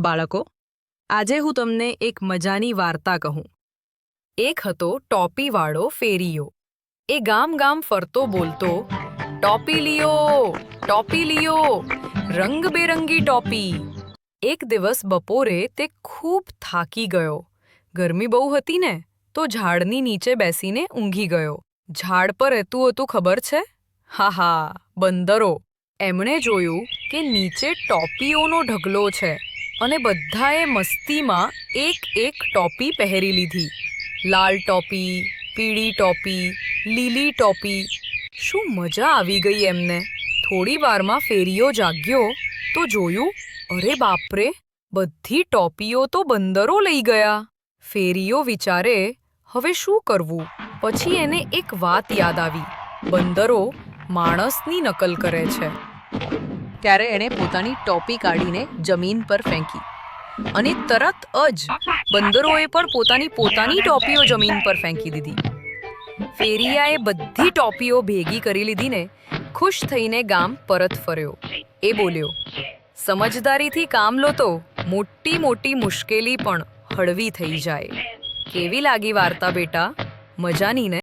બાળકો, આજે હું તમને એક મજાની વાર્તા કહું. એક હતો ટોપીવાળો ફેરીયો. એ ગામ ગામ ફરતો બોલતો ટોપી લિયો ટોપી લિયો રંગબેરંગી ટોપી. એક દિવસ બપોરે તે ખૂબ થાકી ગયો. ગરમી બહુ હતી ને, તો ઝાડની નીચે બેસીને ઊંઘી ગયો. ઝાડ પર રહેતું હતું ખબર છે? હા હા, બંદરો. એમણે જોયું કે નીચે ટોપીઓનો ઢગલો છે. અને બધાએ મસ્તીમાં એક એક ટોપી પહેરી લીધી. લાલ ટોપી, પીળી ટોપી, લીલી ટોપી. શું મજા આવી ગઈ એમને. થોડી વારમાં ફેરીઓ જાગ્યો તો જોયું, અરે બાપરે, બધી ટોપીઓ તો બંદરો લઈ ગયા. ફેરીઓ વિચારે, હવે શું કરવું? પછી એને એક વાત યાદ આવી. બંદરો માણસની નકલ કરે છે. ત્યારે એણે પોતાની ટોપી કાઢીને જમીન પર ફેંકી. અને તરત જ બંદરોએ પણ પોતાની પોતાની ટોપીઓ જમીન પર ફેંકી દીધી. ફેરિયાએ બધી ટોપીઓ ભેગી કરી લીધીને ખુશ થઈને ગામ પરત ફર્યો. એ બોલ્યો, સમજદારીથી કામ લો તો મોટી મોટી મુશ્કેલી પણ હળવી થઈ જાય. કેવી લાગી વાર્તા બેટા? મજાની ને?